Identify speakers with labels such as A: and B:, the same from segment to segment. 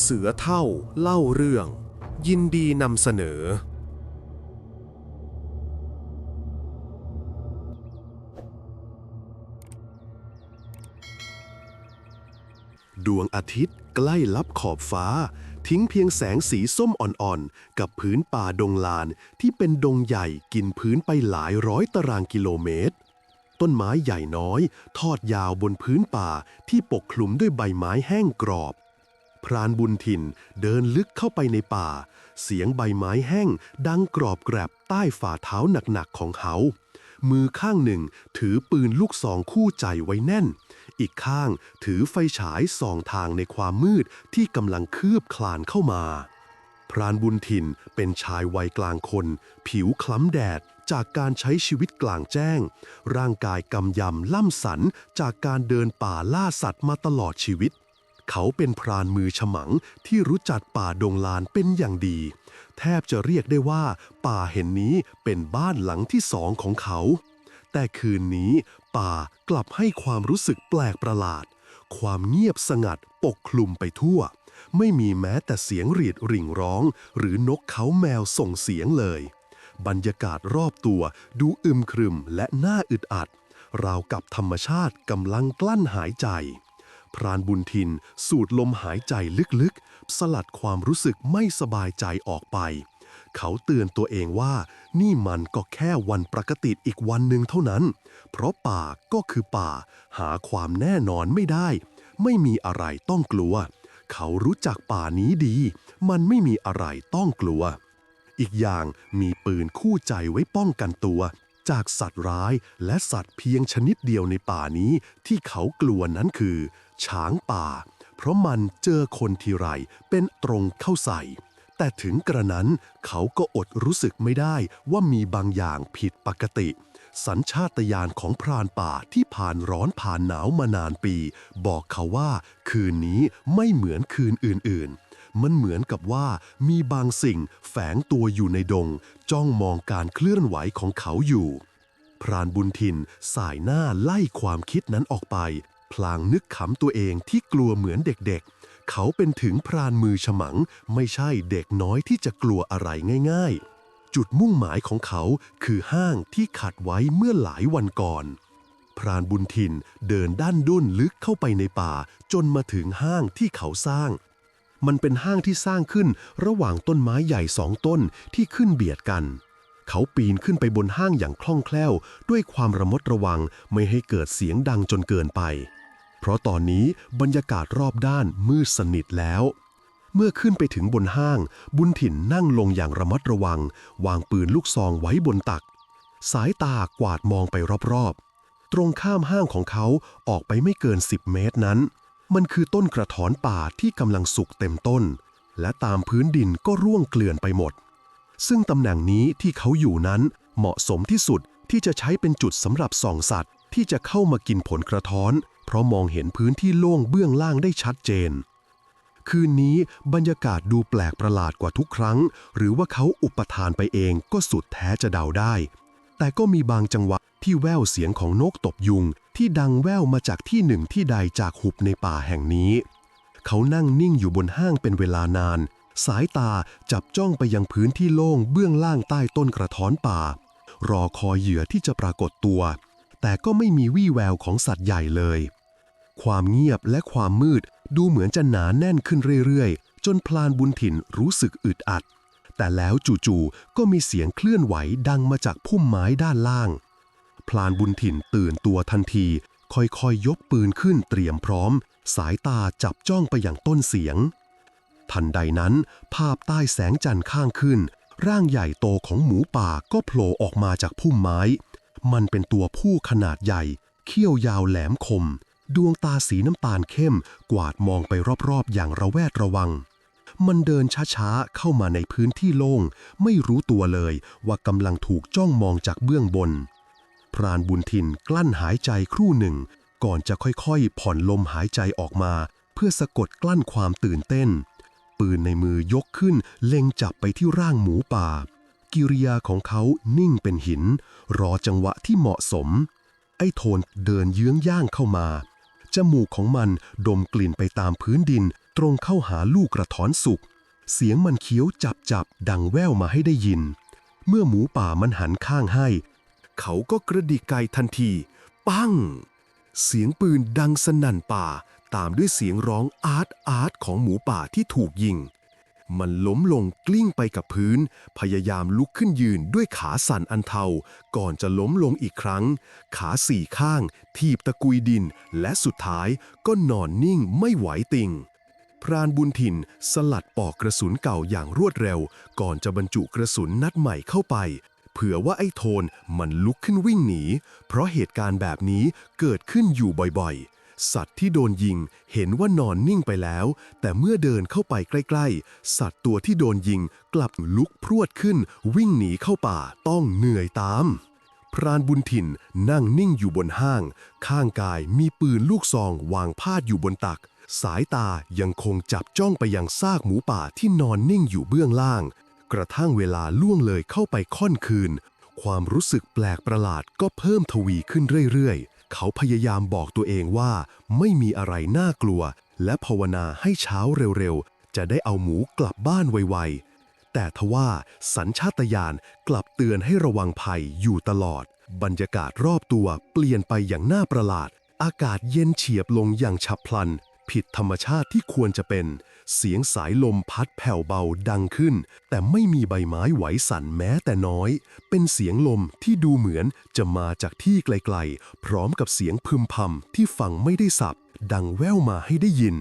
A: เสือเท่าเล่าเรื่อง ยินดีนำเสนอ ดวงอาทิตย์ใกล้ลับขอบฟ้า ทิ้งเพียงแสงสีส้มอ่อนๆ กับพื้นป่าดงลานที่เป็นดงใหญ่กินพื้นไปหลายร้อยตารางกิโลเมตรต้นไม้ใหญ่น้อย ทอดยาวบนพื้นป่าที่ปกคลุมด้วยใบไม้แห้งกรอบ พรานบุญถิ่นเดินลึกเข้าไปในป่า เสียงใบไม้แห้งดังกรอบแกรบใต้ฝ่าเท้าหนักๆของเขา มือข้างหนึ่งถือปืนลูกซองคู่ใจไว้แน่น อีกข้างถือไฟฉายส่องทางในความมืดที่กำลังคืบคลานเข้ามา พรานบุญถิ่นเป็นชายวัยกลางคน ผิวคล้ำแดดจากการใช้ชีวิตกลางแจ้ง ร่างกายกำยำล่ำสันจากการเดินป่าล่าสัตว์มาตลอดชีวิต เขาเป็นพรานมือฉมังที่รู้จักป่าดงลานเป็นอย่างดี แทบจะเรียกได้ว่า ป่าเห็นนี้เป็นบ้านหลังที่สองของเขา แต่คืนนี้ป่ากลับให้ความรู้สึกแปลกประหลาด ความเงียบสงัดปกคลุมไปทั่ว ไม่มีแม้แต่เสียงรีดริ่งร้อง หรือนกเขาแมวส่งเสียงเลย บรรยากาศรอบตัวดูอึมครึมและน่าอึดอัด ราวกับธรรมชาติกำลังกลั้นหายใจ พรานบุญทิน สูดลมหายใจลึกๆ สลัดความรู้สึกไม่สบายใจออกไป เขาเตือนตัวเองว่านี่มันก็แค่วันปกติอีกวันหนึ่งเท่านั้น เพราะป่าก็คือป่า หาความแน่นอนไม่ได้ ไม่มีอะไรต้องกลัว เขารู้จักป่านี้ดี มันไม่มีอะไรต้องกลัว อีกอย่างมีปืนคู่ใจไว้ป้องกันตัวจากสัตว์ร้ายและสัตว์เพียงชนิดเดียวในป่านี้ที่เขากลัวนั้นคือ ช้างป่า เพราะมันเจอคนทีไรเป็นตรงเข้าใส่ แต่ถึงกระนั้นเขาก็อดรู้สึกไม่ได้ว่ามีบางอย่างผิดปกติ สัญชาตญาณของพรานป่าที่ผ่านร้อนผ่านหนาวมานานปี บอกเขาว่าคืนนี้ไม่เหมือนคืนอื่นๆมันเหมือนกับว่ามีบางสิ่งแฝงตัวอยู่ในดง จ้องมองการเคลื่อนไหวของเขาอยู่ พรานบุญทินสายหน้าไล่ความคิดนั้นออกไป พลางนึกขำตัวเองที่กลัวเหมือนเด็กๆ เขาเป็นถึงพรานมือฉมัง ไม่ใช่เด็กน้อยที่จะกลัวอะไรง่าย ๆ จุดมุ่งหมายของเขาคือห้างที่ขัดไว้เมื่อหลายวันก่อน พรานบุญทินเดินด้านด้นลึกเข้าไปในป่า จนมาถึงห้างที่เขาสร้าง มันเป็นห้างที่สร้างขึ้นระหว่างต้นไม้ใหญ่สองต้นที่ขึ้นเบียดกันเขาปีนขึ้นไปบนห้างอย่างคล่องแคล่ว ด้วยความระมัดระวังไม่ให้เกิดเสียงดังจนเกินไป เพราะตอนนี้บรรยากาศรอบด้านมืดสนิทแล้ว เมื่อขึ้นไปถึงบนห้าง บุญถิ่นนั่งลงอย่างระมัดระวัง วางปืนลูกซองไว้บนตัก สายตากวาดมองไปรอบๆ ตรงข้ามห้างของเขาออกไปไม่เกิน 10 เมตรนั้น มันคือต้นกระถอนป่าที่กำลังสุกเต็มต้น และตามพื้นดินก็ร่วงเกลื่อนไปหมด ซึ่งตำแหน่งนี้ที่เขาอยู่นั้นเหมาะสมที่สุดที่จะใช้เป็นจุดสำหรับส่องสัตว์ที่จะเข้ามากินผลกระท้อน เพราะมองเห็นพื้นที่โล่งเบื้องล่างได้ชัดเจน คืนนี้บรรยากาศดูแปลกประหลาดกว่าทุกครั้ง หรือว่าเขาอุปทานไปเองก็สุดแท้จะเดาได้ แต่ก็มีบางจังหวะที่แววเสียงของนกตบยุง ที่ดังแว่วมาจากที่หนึ่งที่ใดจากหุบในป่าแห่งนี้ เขานั่งนิ่งอยู่บนห้างเป็นเวลานาน สายตาจับจ้องไปยังพื้นที่โล่งเบื้องล่างใต้ต้นกระท้อนป่า รอคอยเหยื่อที่จะปรากฏตัว แต่ก็ไม่มีวี่แววของสัตว์ใหญ่เลย ความเงียบและความมืดดูเหมือนจะหนาแน่นขึ้นเรื่อยๆ จนพลานบุญถิ่นรู้สึกอึดอัด แต่แล้วจู่ๆ ก็มีเสียงเคลื่อนไหวดังมาจากพุ่มไม้ด้านล่าง พลานบุญถิ่นตื่นตัวทันที ค่อยๆยยกปืนขึ้นเตรียมพร้อม สายตาจับจ้องไปอย่างต้นเสียง ทันใดนั้น ภาพใต้แสงจันทร์ข้างขึ้น ร่างใหญ่โตของหมูป่าก็โผล่ออกมาจากพุ่มไม้ มันเป็นตัวผู้ขนาดใหญ่ เขี้ยวยาวแหลมคม ดวงตาสีน้ำตาลเข้ม กวาดมองไปรอบๆ อย่างระแวดระวัง มันเดินช้าๆ เข้ามาในพื้นที่โล่ง ไม่รู้ตัวเลยว่ากำลังถูกจ้องมองจากเบื้องบน พรานบุญทินกลั้นหายใจครู่หนึ่ง ก่อนจะค่อยๆ ผ่อนลมหายใจออกมา เพื่อสะกดกลั้นความตื่นเต้น ปืนในมือยกขึ้นเล็งจับไปที่ร่างหมูป่า กิริยาของเขานิ่งเป็นหิน รอจังหวะที่เหมาะสม ไอ้โทนเดินเยื้องย่างเข้ามา จมูกของมันดมกลิ่นไปตามพื้นดิน ตรงเข้าหาลูกกระถอนสุก เสียงมันเคี้ยวจับจับดังแว่วมาให้ได้ยิน เมื่อหมูป่ามันหันข้างให้ เขาก็กระดิกไกทันที ปั้ง เสียงปืนดังสนั่นป่า ตามด้วยเสียงร้องอาร์ตอาร์ตของหมูป่าที่ถูกยิง มันล้มลงกลิ้งไปกับพื้น พยายามลุกขึ้นยืนด้วยขาสั่นอันเทา ก่อนจะล้มลงอีกครั้ง ขาสี่ข้าง ทีบตะกุยดิน และสุดท้ายก็นอนนิ่งไม่ไหวติงพรานบุญถิ่นสลัดปอกกระสุนเก่าอย่างรวดเร็ว ก่อนจะบรรจุกระสุนนัดใหม่เข้าไป เผื่อว่าไอ้โทนมันลุกขึ้นวิ่งหนี เพราะเหตุการณ์แบบนี้เกิดขึ้นอยู่บ่อยๆ สัตว์ที่โดนยิงเห็นว่านอนนิ่งไปแล้ว แต่เมื่อเดินเข้าไปใกล้ๆ สัตว์ตัวที่โดนยิงกลับลุกพรวดขึ้น วิ่งหนีเข้าป่าต้องเหนื่อยตาม พรานบุญถิ่นนั่งนิ่งอยู่บนห้าง ข้างกายมีปืนลูกซองวางพาดอยู่บนตัก สายตายังคงจับจ้องไปยังซากหมูป่าที่นอนนิ่งอยู่เบื้องล่าง กระทั่งเวลาล่วงเลยเข้าไปค่อนคืน ความรู้สึกแปลกประหลาดก็เพิ่มทวีขึ้นเรื่อยๆ เขาพยายามบอกตัวเองว่าไม่มีอะไรน่ากลัว และภาวนาให้เช้าเร็วๆ จะได้เอาหมูกลับบ้านไวๆ แต่ทว่าสัญชาตญาณกลับเตือนให้ระวังภัยอยู่ตลอด บรรยากาศรอบตัวเปลี่ยนไปอย่างน่าประหลาด อากาศเย็นเฉียบลงอย่างฉับพลัน ผิดธรรมชาติที่ควรจะเป็น เสียงสายลมพัดแผ่วเบาดังขึ้น แต่ไม่มีใบไม้ไหวสั่นแม้แต่น้อย เป็นเสียงลมที่ดูเหมือนจะมาจากที่ไกลๆ พร้อมกับเสียงพึมพำที่ฟังไม่ได้สับ ดังแว่วมาให้ได้ยิน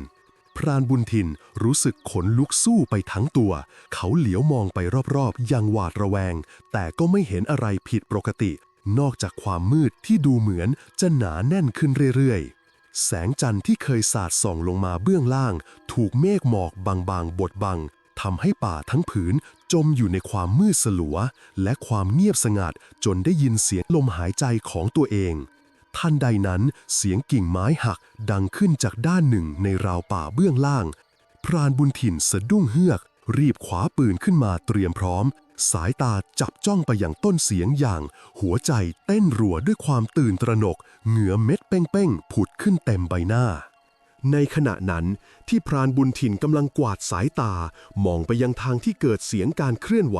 A: พรานบุญถินรู้สึกขนลุกสู้ไปทั้งตัว เขาเหลียวมองไปรอบๆ อย่างหวาดระแวง แต่ก็ไม่เห็นอะไรผิดปกติ นอกจากความมืดที่ดูเหมือนจะหนาแน่นขึ้นเรื่อยๆ แสงจันทร์ที่เคยสาดส่องลงมาเบื้องล่าง ถูกเมฆหมอกบางๆบดบังทำให้ป่าทั้งผืนจมอยู่ในความมืดสลัว และความเงียบสงัดจนได้ยินเสียงลมหายใจของตัวเองทันใดนั้นเสียงกิ่งไม้หักดังขึ้นจากด้านหนึ่งในราวป่าเบื้องล่าง พรานบุญถิ่นสะดุ้งเฮือก รีบขวาปืนขึ้นมาเตรียมพร้อม สายตาจับจ้องไปอยังต้นเสียงอย่าง หัวใจเต้นรัวด้วยความตื่นตระหนก เหงื่อเม็ดเป้งๆ ผุดขึ้นเต็มใบหน้า ในขณะนั้นที่พรานบุญถิ่นกำลังกวาดสายตามองไปยังทางที่เกิดเสียงการเคลื่อนไหว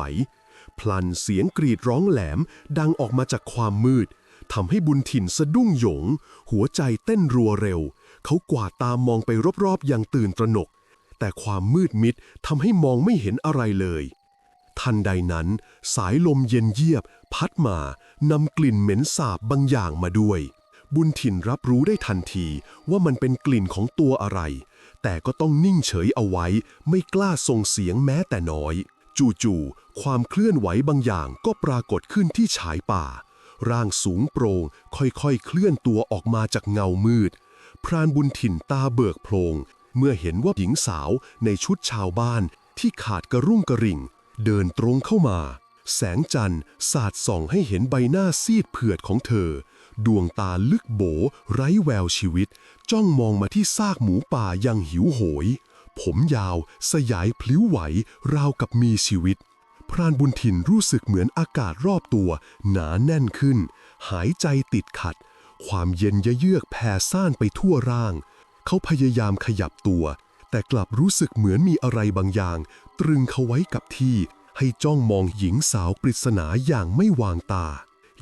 A: พลันเสียงกรีดร้องแหลมดังออกมาจากความมืดทำให้บุญถิ่นสะดุ้งหยง หัวใจเต้นรัวเร็ว เขากวาดตามมองไปรอบๆอย่างตื่นตระหนก แต่ความมืดมิดทำให้มองไม่เห็นอะไรเลย ทันใดนั้น สายลมเย็นเยียบ พัดมานำกลิ่นเหม็นสาบบางอย่างมาด้วย บุญถิ่นรับรู้ได้ทันทีว่ามันเป็นกลิ่นของตัวอะไร แต่ก็ต้องนิ่งเฉยเอาไว้ ไม่กล้าส่งเสียงแม้แต่น้อย จู่ๆความเคลื่อนไหวบางอย่างก็ปรากฏขึ้นที่ฉายป่า ร่างสูงโปร่งค่อยๆ เคลื่อนตัวออกมาจากเงามืด พรานบุญถิ่นตาเบิกโพลงเมื่อเห็นว่าหญิงสาวในชุดชาวบ้านที่ขาดกระรุ่งกระริ่ง เดินตรงเข้ามา แสงจันทร์สาดส่องให้เห็นใบหน้าซีดเผือดของเธอ ดวงตาลึกโบ ไร้แววชีวิต จ้องมองมาที่ซากหมูป่ายังหิวโหย ผมยาว สยายพลิ้วไหว ราวกับมีชีวิต พรานบุญถิ่นรู้สึกเหมือนอากาศรอบตัว หนาแน่นขึ้น หายใจติดขัด ความเย็นเยือกแผ่ซ่านไปทั่วร่าง เขาพยายามขยับตัวแต่กลับรู้สึกเหมือนมีอะไรบางอย่าง ตรึงเขาไว้กับที่ให้จ้องมองหญิงสาวปริศนาอย่างไม่วางตา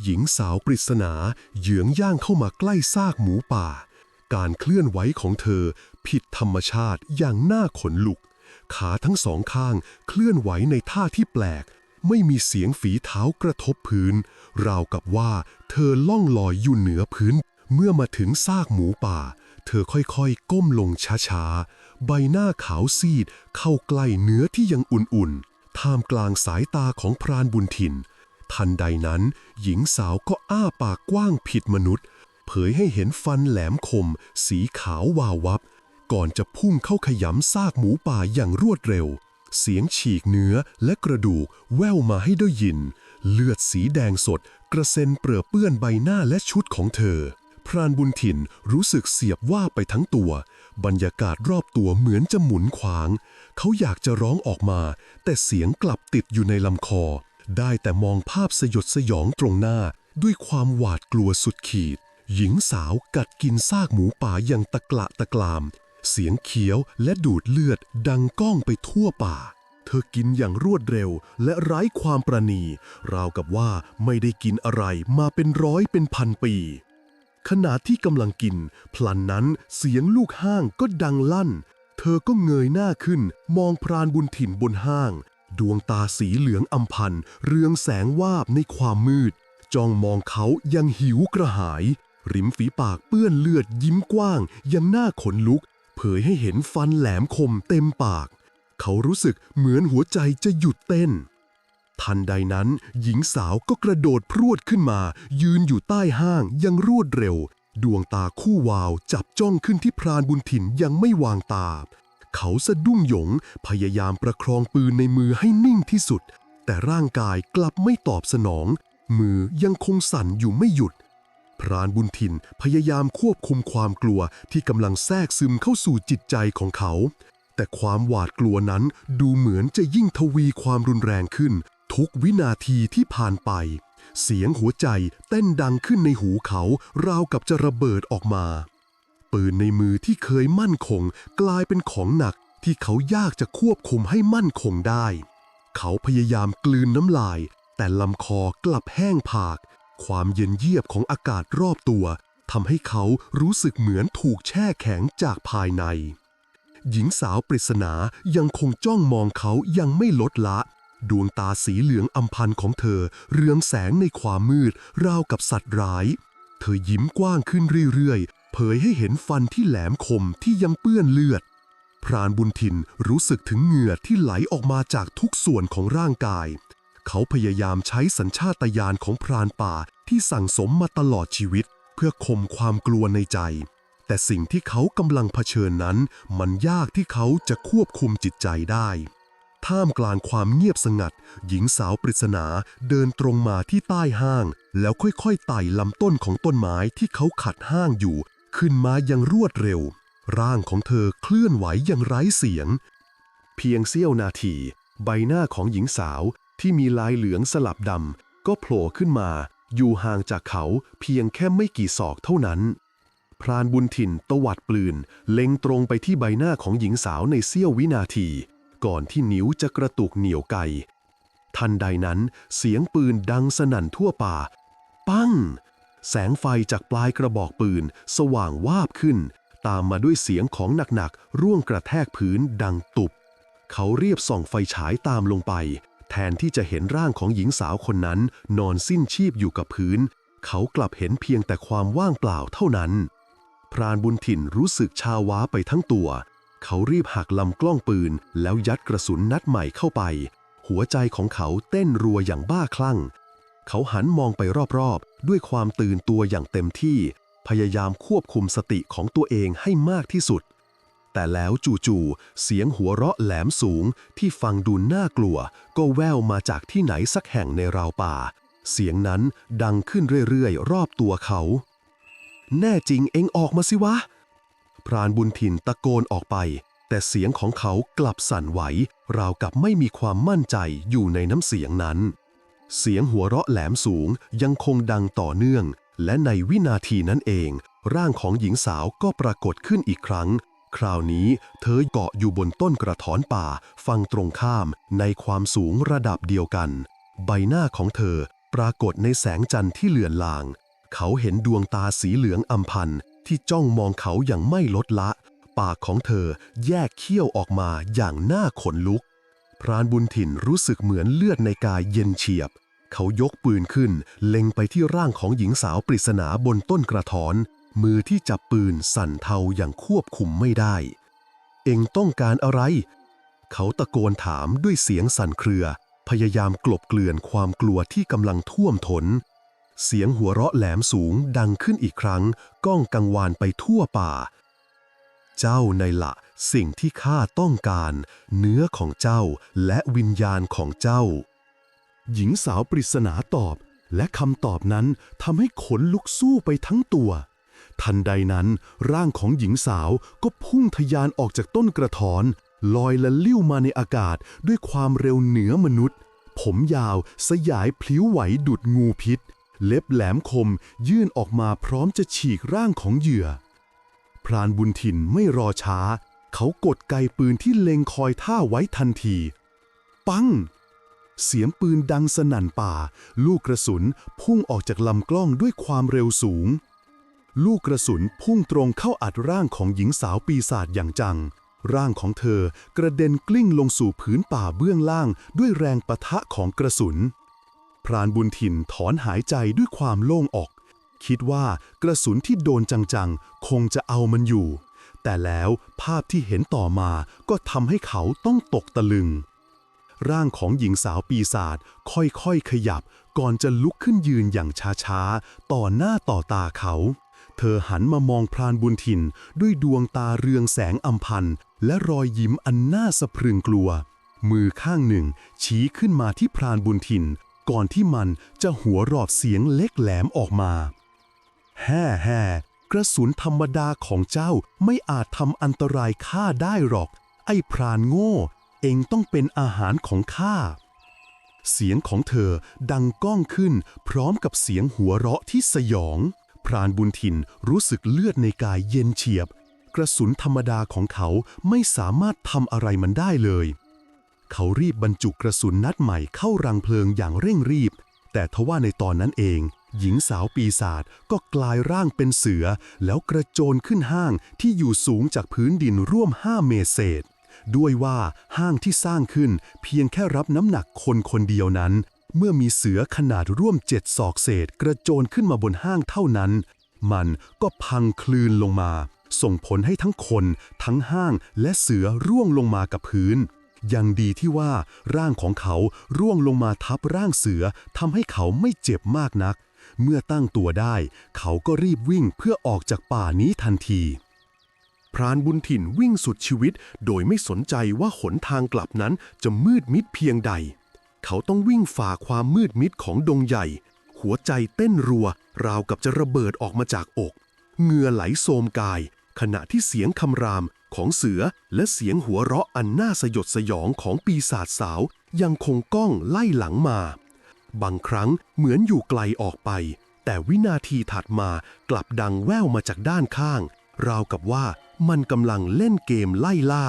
A: หญิงสาวปริศนาเหยืองย่างเข้ามาใกล้ซากหมูป่า การเคลื่อนไหวของเธอผิดธรรมชาติอย่างน่าขนลุก ขาทั้งสองข้างเคลื่อนไหวในท่าที่แปลก ไม่มีเสียงฝีเท้ากระทบพื้น ราวกับว่าเธอล่องลอยอยู่เหนือพื้น เมื่อมาถึงซากหมูป่า เธอค่อยๆ ก้มลงช้าๆ ใบหน้าขาวซีดเข้าใกล้เนื้อที่ยังอุ่นๆ ท่ามกลางสายตาของพรานบุญถิ่น ทันใดนั้น หญิงสาวก็อ้าปากกว้างผิดมนุษย์ เผยให้เห็นฟันแหลมคม สีขาววาววับ ก่อนจะพุ่งเข้าขยำซากหมูป่าอย่างรวดเร็ว เสียงฉีกเนื้อและกระดูกแว่วมาให้ได้ยิน เลือดสีแดงสด กระเซ็นเปรอะเปื้อนใบหน้าและชุดของเธอ พรานบุญถิ่นรู้สึกเสียบว่าไปทั้งตัว บรรยากาศรอบตัวเหมือนจะหมุนขวาง เขาอยากจะร้องออกมา แต่เสียงกลับติดอยู่ในลำคอ ได้แต่มองภาพสยดสยองตรงหน้า ด้วยความหวาดกลัวสุดขีด หญิงสาวกัดกินซากหมูป่าอย่างตะกละตะกราม เสียงเขี้ยวและดูดเลือดดังก้องไปทั่วป่าเธอกินอย่างรวดเร็วและไร้ความประณี ราวกับว่าไม่ได้กินอะไรมาเป็นร้อยเป็นพันปี ขณะที่กำลังกิน พลันนั้นเสียงลูกห้างก็ดังลั่น เธอก็เงยหน้าขึ้น มองพรานบุญถิ่นบนห้าง ดวงตาสีเหลืองอำพัน เรืองแสงวาบในความมืด จ้องมองเขายังหิวกระหาย ริมฝีปากเปื้อนเลือดยิ้มกว้าง ยังหน้าขนลุก เผยให้เห็นฟันแหลมคมเต็มปาก เขารู้สึกเหมือนหัวใจจะหยุดเต้น ทันใดนั้น หญิงสาวก็กระโดดพรวดขึ้นมา ยืนอยู่ใต้ห้างยังรวดเร็ว ดวงตาคู่วาวจับจ้องขึ้นที่พรานบุญถิ่นยังไม่วางตา เขาสะดุ้งหยง พยายามประคองปืนในมือให้นิ่งที่สุด แต่ร่างกายกลับไม่ตอบสนอง มือยังคงสั่นอยู่ไม่หยุด พรานบุญถิ่นพยายามควบคุมความกลัวที่กำลังแทรกซึมเข้าสู่จิตใจของเขาแต่ความหวาดกลัวนั้นดูเหมือนจะยิ่งทวีความรุนแรงขึ้น ทุกวินาทีที่ผ่านไป เสียงหัวใจเต้นดังขึ้นในหูเขา ราวกับจะระเบิดออกมา ปืนในมือที่เคยมั่นคง กลายเป็นของหนักที่เขายากจะควบคุมให้มั่นคงได้ เขาพยายามกลืนน้ำลาย แต่ลำคอกลับแห้งผาก ความเย็นเยียบของอากาศรอบตัวทำให้เขารู้สึกเหมือนถูกแช่แข็งจากภายใน หญิงสาวปริศนายังคงจ้องมองเขายังไม่ลดละ ดวงตาสีเหลืองอำพันของเธอ เรืองแสงในความมืด ราวกับสัตว์ร้าย เธอยิ้มกว้างขึ้นเรื่อยๆ เผยให้เห็นฟันที่แหลมคมที่ยังเปื้อนเลือด พรานบุญถินรู้สึกถึงเหงื่อที่ไหลออกมาจากทุกส่วนของร่างกาย เขาพยายามใช้สัญชาตญาณของพรานป่าที่สั่งสมมาตลอดชีวิต เพื่อข่มความกลัวในใจ แต่สิ่งที่เขากำลังเผชิญนั้น มันยากที่เขาจะควบคุมจิตใจได้ ท่ามกลางความเงียบสงัด หญิงสาวปริศนาเดินตรงมาที่ใต้ห้าง แล้วค่อยๆไต่ลำต้นของต้นไม้ที่เขาขัดห้างอยู่ ขึ้นมาอย่างรวดเร็ว ร่างของเธอเคลื่อนไหวอย่างไร้เสียง เพียงเสี้ยวนาที ใบหน้าของหญิงสาวที่มีลายเหลืองสลับดำก็โผล่ขึ้นมา อยู่ห่างจากเขาเพียงแค่ไม่กี่ศอกเท่านั้น พรานบุญถิ่นตวัดปลืน เล็งตรงไปที่ใบหน้าของหญิงสาวในเสี้ยววินาที ก่อนที่นิ้วจะกระตุกเหนียวไก ทันใดนั้นเสียงปืนดังสนั่นทั่วป่า ปั้ง แสงไฟจากปลายกระบอกปืน สว่างวาบขึ้น ตามมาด้วยเสียงของหนักๆ ร่วงกระแทกพื้นดังตุบ เขาเรียบส่องไฟฉายตามลงไป แทนที่จะเห็นร่างของหญิงสาวคนนั้น นอนสิ้นชีพอยู่กับพื้น เขากลับเห็นเพียงแต่ความว่างเปล่าเท่านั้น พรานบุญถิ่นรู้สึกชาว้าไปทั้งตัว เขารีบหักลำกล้องปืน แล้วยัดกระสุนนัดใหม่เข้าไป หัวใจของเขาเต้นรัวอย่างบ้าคลั่ง เขาหันมองไปรอบๆ ด้วยความตื่นตัวอย่างเต็มที่ พยายามควบคุมสติของตัวเองให้มากที่สุด แต่แล้วจู่ๆ เสียงหัวเราะแหลมสูงที่ฟังดูน่ากลัว ก็แว่วมาจากที่ไหนสักแห่งในราวป่า เสียงนั้นดังขึ้นเรื่อยๆ รอบตัวเขา แน่จริงเอ็งออกมาสิวะ พรานบุญถิ่นตะโกนออกไป แต่เสียงของเขากลับสั่นไหว ราวกับไม่มีความมั่นใจอยู่ในน้ำเสียงนั้น เสียงหัวเราะแหลมสูงยังคงดังต่อเนื่อง และในวินาทีนั้นเอง ร่างของหญิงสาวก็ปรากฏขึ้นอีกครั้ง คราวนี้เธอเกาะอยู่บนต้นกระถอนป่าฝั่งตรงข้ามในความสูงระดับเดียวกัน ใบหน้าของเธอปรากฏในแสงจันทร์ที่เลือนลาง เขาเห็นดวงตาสีเหลืองอำพัน ที่จ้องมองเขาอย่างไม่ลดละ ปากของเธอแยกเขี้ยวออกมาอย่างน่าขนลุก พรานบุญถิ่นรู้สึกเหมือนเลือดในกายเย็นเฉียบ เขายกปืนขึ้น เล็งไปที่ร่างของหญิงสาวปริศนาบนต้นกระถอน มือที่จับปืนสั่นเทาอย่างควบคุมไม่ได้ เองต้องการอะไร เขาตะโกนถามด้วยเสียงสั่นเครือ พยายามกลบเกลื่อนความกลัวที่กำลังท่วมท้น เสียงหัวเราะแหลมสูงดังขึ้นอีกครั้ง ก้องกังวานไปทั่วป่า เจ้าในละสิ่งที่ข้าต้องการ เนื้อของเจ้าและวิญญาณของเจ้า หญิงสาวปริศนาตอบ และคำตอบนั้นทำให้ขนลุกสู้ไปทั้งตัว ทันใดนั้น ร่างของหญิงสาวก็พุ่งทะยานออกจากต้นกระถอนลอยและลิ้วมาในอากาศด้วยความเร็วเหนือมนุษย์ ผมยาวสยายพลิ้วไหวดุดงูพิษ เล็บแหลมคมยื่นออกมาพร้อมจะฉีกร่างของเหยื่อ พรานบุญถิ่นไม่รอช้า เขากดไกปืนที่เล็งคอยท่าไว้ทันที ปัง เสียงปืนดังสนั่นป่า ลูกกระสุนพุ่งออกจากลำกล้องด้วยความเร็วสูง ลูกกระสุนพุ่งตรงเข้าอัดร่างของหญิงสาวปีศาจอย่างจัง ร่างของเธอกระเด็นกลิ้งลงสู่พื้นป่าเบื้องล่างด้วยแรงปะทะของกระสุน พรานบุญถิ่นถอนหายใจด้วยความโล่งอก คิดว่ากระสุนที่โดนจังๆ คงจะเอามันอยู่ แต่แล้วภาพที่เห็นต่อมาก็ทำให้เขาต้องตกตะลึง ร่างของหญิงสาวปีศาจค่อยๆขยับก่อนจะลุกขึ้นยืนอย่างช้าๆ ต่อหน้าต่อตาเขา เธอหันมามองพรานบุญถิ่นด้วยดวงตาเรืองแสงอำพันและรอยยิ้มอันน่าสะพรึงกลัว มือข้างหนึ่งชี้ขึ้นมาที่พรานบุญถิ่น ก่อนที่มันจะหัวเรอดเสียงเล็กแหลมออกมา แฮ่แฮ่กระสุนธรรมดาของเจ้าไม่อาจทำอันตรายข้าได้หรอก ไอ้พรานโง่ เองต้องเป็นอาหารของข้า เสียงของเธอดังก้องขึ้น พร้อมกับเสียงหัวเราะที่สยอง พรานบุญถิ่นรู้สึกเลือดในกายเย็นเฉียบ กระสุนธรรมดาของเขาไม่สามารถทำอะไรมันได้เลย เขารีบบรรจุกระสุนนัดใหม่เข้ารังเพลิงอย่างเร่งรีบ แต่ทว่าในตอนนั้นเอง หญิงสาวปีศาจก็กลายร่างเป็นเสือ แล้วกระโจนขึ้นห้างที่อยู่สูงจากพื้นดินร่วม 5 เมตรเศษ ด้วยว่าห้างที่สร้างขึ้นเพียงแค่รับน้ำหนักคนคนเดียวนั้น เมื่อมีเสือขนาดร่วมเจ็ดศอกเศษ กระโจนขึ้นมาบนห้างเท่านั้น มันก็พังคลืนลงมา ส่งผลให้ทั้งคน ทั้งห้างและเสือร่วงลงมากับพื้น ยังดีที่ว่าร่างของเขาร่วงลงมาทับร่างเสือทำให้เขาไม่เจ็บมากนัก เมื่อตั้งตัวได้ เขาก็รีบวิ่งเพื่อออกจากป่านี้ทันที พรานบุญถิ่นวิ่งสุดชีวิต โดยไม่สนใจว่าหนทางกลับนั้นจะมืดมิดเพียงใด เขาต้องวิ่งฝ่าความมืดมิดของดงใหญ่ หัวใจเต้นรัว ราวกับจะระเบิดออกมาจากอก เหงื่อไหลโสมกาย ขณะที่เสียงคำราม ของเสือและเสียงหัวเราะอันน่าสยดสยองของปีศาจสาวยังคงก้องไล่หลังมา บางครั้งเหมือนอยู่ไกลออกไป แต่วินาทีถัดมากลับดังแว่วมาจากด้านข้าง ราวกับว่ามันกำลังเล่นเกมไล่ล่า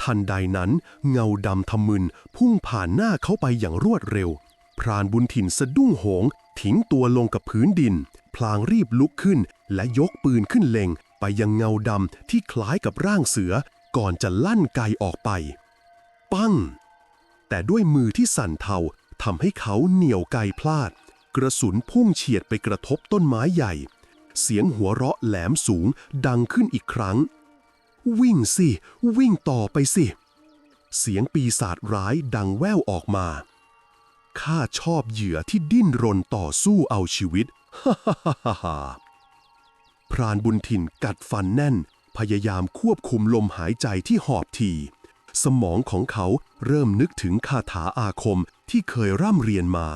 A: ทันใดนั้นเงาดำทำมึนพุ่งผ่านหน้าเขาไปอย่างรวดเร็ว พรานบุญถิ่นสะดุ้งโหง ทิ้งตัวลงกับพื้นดิน พลางรีบลุกขึ้นและยกปืนขึ้นเล็งไปยังเงาดำที่คล้ายกับร่างเสือก่อนจะลั่นไกออกไป ปั้ง แต่ด้วยมือที่สั่นเทาทำให้เขาเหนี่ยวไกพลาด กระสุนพุ่งเฉียดไปกระทบต้นไม้ใหญ่ เสียงหัวเราะแหลมสูงดังขึ้นอีกครั้ง วิ่งสิ วิ่งต่อไปสิ เสียงปีศาจร้ายดังแว่วออกมา ข้าชอบเหยื่อที่ดิ้นรนต่อสู้เอาชีวิตฮ่าฮ่าฮ่าฮ่าฮ่า พรานบุญถิ่นกัดฟันแน่น พยายามควบคุมลมหายใจที่หอบทีสมองของเขาเริ่มนึกถึงคาถาอาคมที่เคยร่ำเรียนมา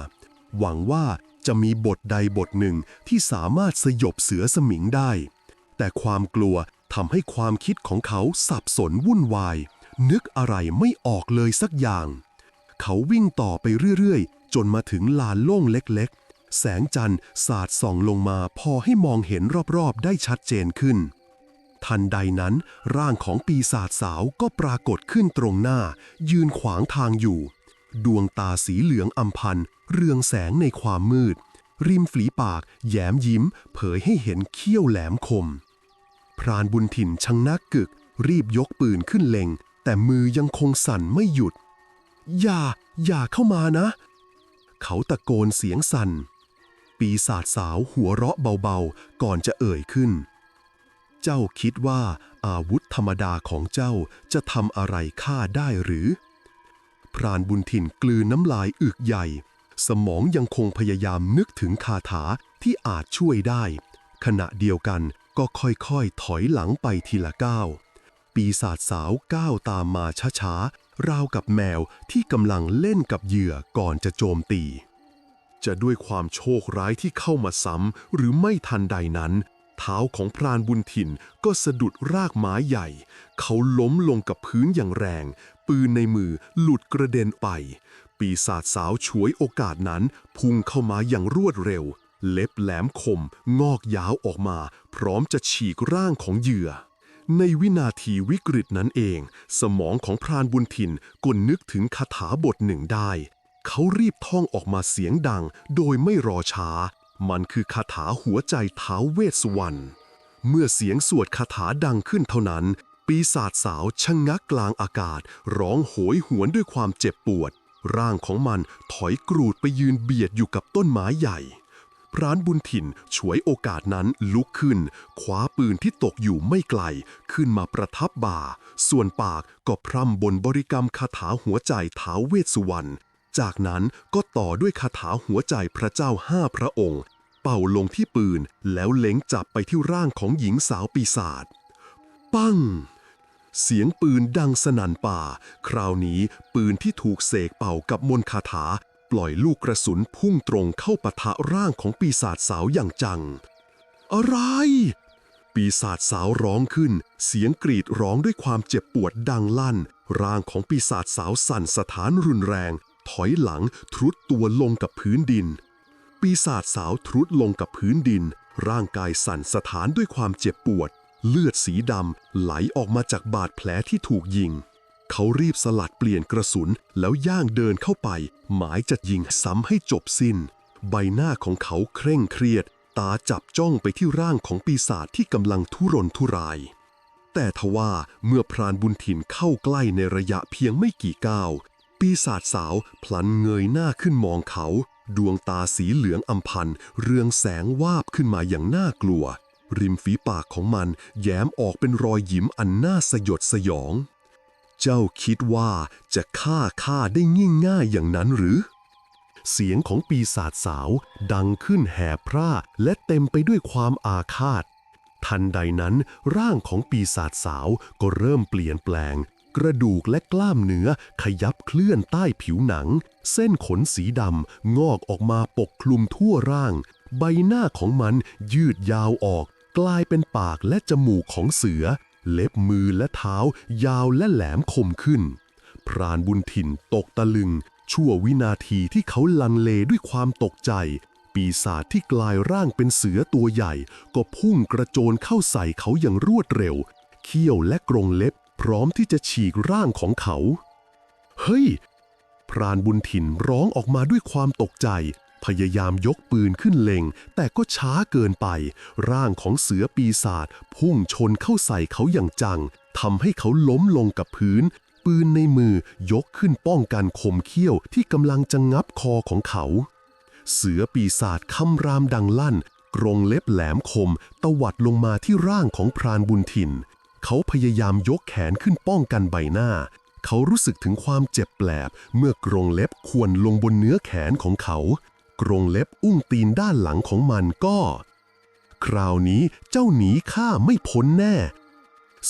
A: หวังว่าจะมีบทใดบทหนึ่งที่สามารถสยบเสือสมิงได้ แต่ความกลัวทำให้ความคิดของเขาสับสนวุ่นวาย นึกอะไรไม่ออกเลยสักอย่าง เขาวิ่งต่อไปเรื่อยๆ จนมาถึงลานโล่งเล็กๆ แสงจันทร์สาดส่องลงมาพอให้มองเห็นรอบๆ ได้ชัดเจนขึ้น ทันใดนั้น ร่างของปีศาจสาวก็ปรากฏขึ้นตรงหน้า ยืนขวางทางอยู่ ดวงตาสีเหลืองอำพันเรืองแสงในความมืด ริมฝีปาก แย้มยิ้ม เผยให้เห็นเขี้ยวแหลมคม พรานบุญถิ่นชังนักกึก รีบยกปืนขึ้นเล็ง แต่มือยังคงสั่นไม่หยุด อย่า อย่าเข้ามานะ เขาตะโกนเสียงสั่น ปีศาจสาวหัวเราะเบาๆ ก่อนจะเอ่ยขึ้น เจ้าคิดว่าอาวุธธรรมดาของเจ้าจะทำอะไรข้าได้หรือ พรานบุญถิ่นกลืนน้ำลายอึกใหญ่ สมองยังคงพยายามนึกถึงคาถาที่อาจช่วยได้ ขณะเดียวกันก็ค่อยๆ ถอยหลังไปทีละก้าว ปีศาจสาวก้าวตามมาช้าๆ ราวกับแมวที่กำลังเล่นกับเหยื่อก่อนจะโจมตี จะด้วยความโชคร้ายที่เข้ามาซ้ำหรือไม่ทันใดนั้น เท้าของพรานบุญถิ่นก็สะดุดรากไม้ใหญ่ เขาล้มลงกับพื้นอย่างแรง ปืนในมือหลุดกระเด็นไป ปีศาจสาวฉวยโอกาสนั้น พุ่งเข้ามาอย่างรวดเร็ว เล็บแหลมคม งอกยาวออกมา พร้อมจะฉีกร่างของเหยื่อในวินาทีวิกฤตนั้นเอง สมองของพรานบุญถิ่นก็นึกถึงคาถาบทหนึ่งได้ เขารีบท่องออกมาเสียงดังโดยไม่รอช้า มันคือคาถาหัวใจท้าวเวสสุวรรณ เมื่อเสียงสวดคาถาดังขึ้นเท่านั้น ปีศาจสาวชะงงักกลางอากาศ ร้องโหยหวนด้วยความเจ็บปวด ร่างของมันถอยกรูดไปยืนเบียดอยู่กับต้นไม้ใหญ่พรานบุญถิ่นฉวยโอกาสนั้นลุกขึ้นคว้าปืนที่ตกอยู่ไม่ไกล ขึ้นมาประทับบ่า ส่วนปากก็พร่ำบนบริกรรมคาถาหัวใจท้าวเวสสุวรรณ จากนั้นก็ต่อด้วยคาถาหัวใจพระเจ้าห้าพระองค์ เป่าลงที่ปืนแล้วเล็งจับไปที่ร่างของหญิงสาวปีศาจ ปั้ง เสียงปืนดังสนั่นป่า คราวนี้ปืนที่ถูกเสกเป่ากับมนคาถา ปล่อยลูกกระสุนพุ่งตรงเข้าปะทะร่างของปีศาจสาวอย่างจัง อะไร ปีศาจสาวร้องขึ้น เสียงกรีดร้องด้วยความเจ็บปวดดังลั่น ร่างของปีศาจสาวสั่นสถานรุนแรง ถอยหลังทรุดตัวลงกับพื้นดิน ปีศาจสาวทรุดลงกับพื้นดิน ร่างกายสั่นสถานด้วยความเจ็บปวด เลือดสีดำไหลออกมาจากบาดแผลที่ถูกยิง เขารีบสลัดเปลี่ยนกระสุนแล้วย่างเดินเข้าไป หมายจะยิงซ้ำให้จบสิ้น ใบหน้าของเขาเคร่งเครียด ตาจับจ้องไปที่ร่างของปีศาจที่กำลังทุรนทุรายแต่ทว่าเมื่อพรานบุญถิ่นเข้าใกล้ในระยะเพียงไม่กี่ก้าว ปีศาจสาวพลันเงยหน้าขึ้นมองเขา ดวงตาสีเหลืองอำพัน เรืองแสงวาบขึ้นมาอย่างน่ากลัว ริมฝีปากของมัน แย้มออกเป็นรอยยิ้มอันน่าสยดสยอง เจ้าคิดว่าจะฆ่าข้าได้ง่ายง่ายๆอย่างนั้นหรือ เสียงของปีศาจสาว ดังขึ้นแห่พร่าและเต็มไปด้วยความอาฆาต ทันใดนั้นร่างของปีศาจสาวก็เริ่มเปลี่ยนแปลง กระดูกและกล้ามเนื้อขยับเคลื่อนใต้ผิวหนัง เส้นขนสีดำงอกออกมาปกคลุมทั่วร่าง ใบหน้าของมันยืดยาวออก กลายเป็นปากและจมูกของเสือ เล็บมือและเท้า ยาวและแหลมคมขึ้น พรานบุญถิ่นตกตะลึง ชั่ววินาทีที่เขาลังเลด้วยความตกใจ ปีศาจที่กลายร่างเป็นเสือตัวใหญ่ ก็พุ่งกระโจนเข้าใส่เขาอย่างรวดเร็ว เขี้ยวและกรงเล็บ พร้อมที่จะฉีกร่างของเขา เฮ้ย พรานบุญถิ่นร้องออกมาด้วยความตกใจ พยายามยกปืนขึ้นเล็ง แต่ก็ช้าเกินไป ร่างของเสือปีศาจพุ่งชนเข้าใส่เขาอย่างจังทำให้เขาล้มลงกับพื้น ปืนในมือยกขึ้นป้องกันคมเขี้ยวที่กำลังจะงับคอของเขา เสือปีศาจคำรามดังลั่น กรงเล็บแหลมคม ตวัดลงมาที่ร่างของพรานบุญถิ่น เขาพยายามยกแขนขึ้นป้องกันใบหน้า เขารู้สึกถึงความเจ็บแปลบ เมื่อกรงเล็บควรลงบนเนื้อแขนของเขา กรงเล็บอุ้งตีนด้านหลังของมันก็ คราวนี้เจ้าหนีข้าไม่พ้นแน่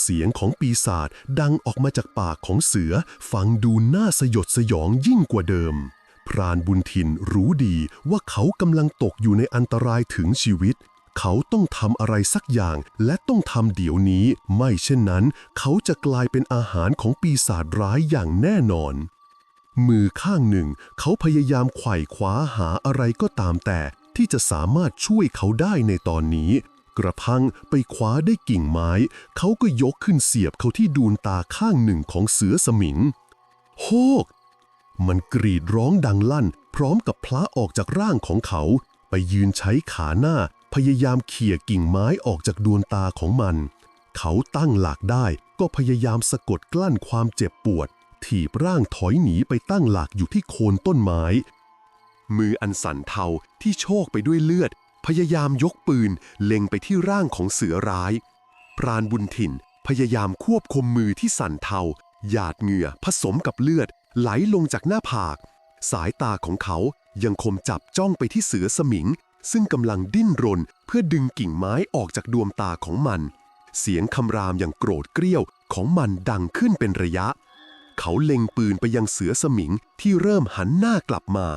A: เสียงของปีศาจดังออกมาจากปากของเสือ ฟังดูน่าสยดสยองยิ่งกว่าเดิม พรานบุญถินรู้ดีว่าเขากำลังตกอยู่ในอันตรายถึงชีวิต เขาต้องทำอะไรสักอย่าง และต้องทำเดี๋ยวนี้ ไม่เช่นนั้น เขาจะกลายเป็นอาหารของปีศาจร้ายอย่างแน่นอน มือข้างหนึ่ง เขาพยายามไขว่คว้าหาอะไรก็ตามแต่ ที่จะสามารถช่วยเขาได้ในตอนนี้ กระพังไปคว้าได้กิ่งไม้ เขาก็ยกขึ้นเสียบเขาที่ดวงตาข้างหนึ่งของเสือสมิงโฮกมันกรีดร้องดังลั่น พร้อมกับพละออกจากร่างของเขา ไปยืนใช้ขาหน้า พยายามเขี่ยกิ่งไม้ออกจากดวงตาของมัน เขาตั้งหลักได้ก็พยายามสะกดกลั้นความเจ็บปวด ถีบร่างถอยหนีไปตั้งหลักอยู่ที่โคนต้นไม้ มืออันสั่นเทาที่โชกไปด้วยเลือด พยายามยกปืนเล็งไปที่ร่างของเสือร้าย พรานบุญถิ่นพยายามควบคุมมือที่สั่นเทา หยาดเหงื่อผสมกับเลือด ไหลลงจากหน้าผาก สายตาของเขายังคมจับจ้องไปที่เสือสมิง ซึ่งกำลังดิ้นรนเพื่อดึงกิ่งไม้ออกจากดวงตาของมัน เสียงคำรามอย่างโกรธเกรี้ยวของมันดังขึ้นเป็นระยะ เขาเล็งปืนไปยังเสือสมิงที่เริ่มหันหน้ากลับมา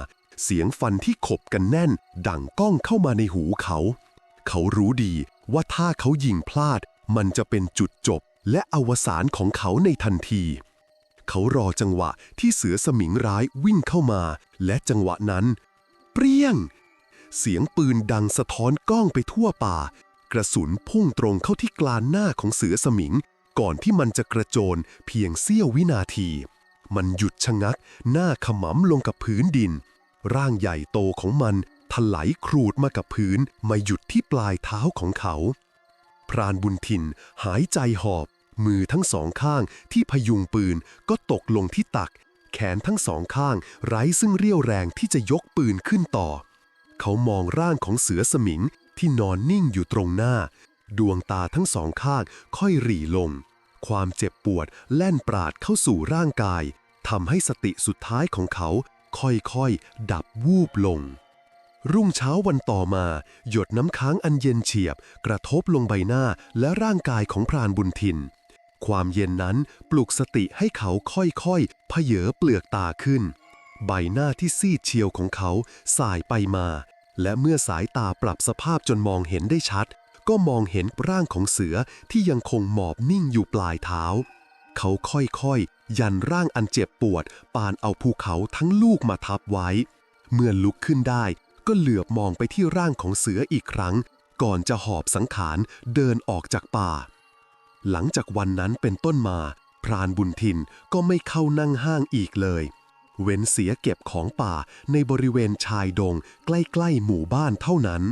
A: เสียงฟันที่ขบกันแน่น ดังก้องเข้ามาในหูเขา เขารู้ดีว่าถ้าเขายิงพลาด มันจะเป็นจุดจบและอวสานของเขาในทันที เขารอจังหวะที่เสือสมิงร้ายวิ่งเข้ามา และจังหวะนั้น เปรี้ยง เสียงปืนดังสะท้อนก้องไปทั่วป่า กระสุนพุ่งตรงเข้าที่กลานหน้าของเสือสมิง ก่อนที่มันจะกระโจนเพียงเสี้ยววินาที มันหยุดชะงัก หน้าขมำลงกับพื้นดิน ร่างใหญ่โตของมันถลายครูดมากับพื้นมาหยุดที่ปลายเท้าของเขา พรานบุญทินหายใจหอบ มือทั้งสองข้างที่พยุงปืนก็ตกลงที่ตัก แขนทั้งสองข้างไร้ซึ่งเรี่ยวแรงที่จะยกปืนขึ้นต่อ เขามองร่างของเสือสมิงที่นอนนิ่งอยู่ตรงหน้า ดวงตาทั้งสองข้างค่อยหรี่ลง ความเจ็บปวดแล่นปราดเข้าสู่ร่างกายทำให้สติสุดท้ายของเขาค่อยๆ ดับวูบลง รุ่งเช้าวันต่อมา หยดน้ำค้างอันเย็นเฉียบ กระทบลงใบหน้าและร่างกายของพรานบุญทิน ความเย็นนั้นปลุกสติให้เขาค่อยๆเพเยอเปลือกตาขึ้น ใบหน้าที่ซีดเชียวของเขาสายไปมา และเมื่อสายตาปรับสภาพจนมองเห็นได้ชัด ก็มองเห็นร่างของเสือที่ยังคงหมอบนิ่งอยู่ปลายเท้า เขาค่อยๆ ยันร่างอันเจ็บปวด ปานเอาภูเขาทั้งลูกมาทับไว้ เมื่อลุกขึ้นได้ ก็เหลือบมองไปที่ร่างของเสืออีกครั้ง ก่อนจะหอบสังขารเดินออกจากป่า หลังจากวันนั้นเป็นต้นมา พรานบุญทินก็ไม่เข้านั่งห้างอีกเลย เว้นเสียเก็บของป่าในบริเวณชายดงใกล้ๆหมู่บ้านเท่านั้น